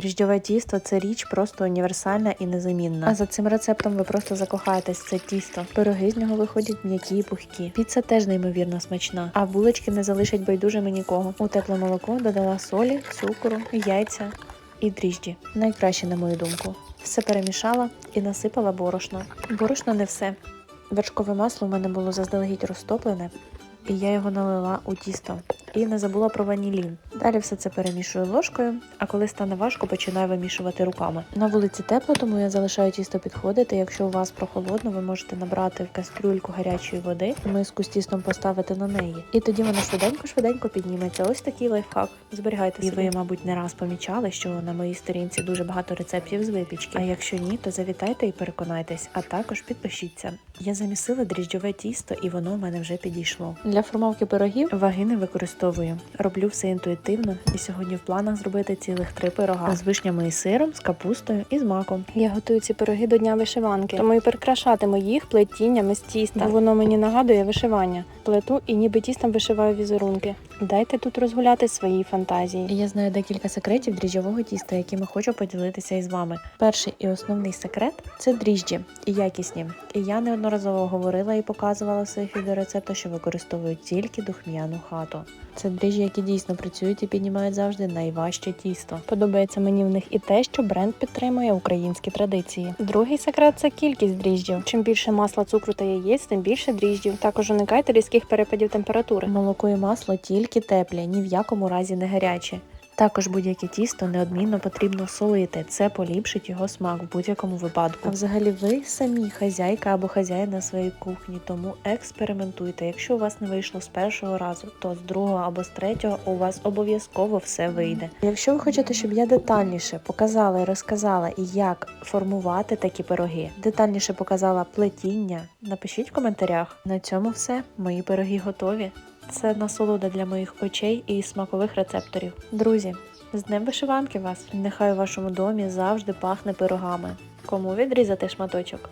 Дріжджове тісто це річ просто універсальна і незамінна. А за цим рецептом ви просто закохаєтесь це тісто. Пироги з нього виходять м'які і пухкі. Піца теж неймовірно смачна, а булочки не залишать байдужими нікого. У тепле молоко додала солі, цукру, яйця і дріжджі. Найкраще, на мою думку. Все перемішала і насипала борошно. Борошно не все. Вершкове масло в мене було заздалегідь розтоплене, і я його налила у тісто. І не забула про ванілін. Далі все це перемішую ложкою, а коли стане важко, починаю вимішувати руками. На вулиці тепло, тому я залишаю тісто підходити. Якщо у вас прохолодно, ви можете набрати в кастрюльку гарячої води, миску з тістом поставити на неї. І тоді воно швиденько-швиденько підніметься. Ось такий лайфхак. Зберігайте. І ви, мабуть, не раз помічали, що на моїй сторінці дуже багато рецептів з випічки. А якщо ні, то завітайте і переконайтесь, а також підпишіться. Я замісила дріжджове тісто, і воно в мене вже підійшло. Для формовки пирогів ваги не використовую. Роблю все інтуїтивно, і сьогодні в планах зробити цілих три пирога з вишнями і сиром, з капустою і з маком. Я готую ці пироги до дня вишиванки, тому і прикрашатиму їх плетіннями з тіста. Бо воно мені нагадує вишивання. Плету і ніби тістом вишиваю візерунки. Дайте тут розгуляти свої фантазії. Я знаю декілька секретів дріжджового тіста, якими хочу поділитися із вами. Перший і основний секрет це дріжджі і якісні. І я неодноразово говорила і показувала своїх відеорецептах, що використовую тільки духм'яну хату. Це дріжджі, які дійсно працюють і піднімають завжди найважче тісто. Подобається мені в них і те, що бренд підтримує українські традиції. Другий секрет це кількість дріжджів. Чим більше масла, цукру та яєць, тим більше дріжджів. Також уникайте різких перепадів температури. Молоко і масло тільки теплі, ні в якому разі не гарячі. Також будь-яке тісто неодмінно потрібно солити. Це поліпшить його смак в будь-якому випадку. А взагалі ви самі хазяйка або хазяїн на своїй кухні, тому експериментуйте. Якщо у вас не вийшло з першого разу, то з другого або з третього у вас обов'язково все вийде. Якщо ви хочете, щоб я детальніше показала і розказала, як формувати такі пироги, детальніше показала плетіння, напишіть в коментарях. На цьому все. Мої пироги готові. Це насолода для моїх очей і смакових рецепторів. Друзі, з днем вишиванки вас! Нехай у вашому домі завжди пахне пирогами. Кому відрізати шматочок?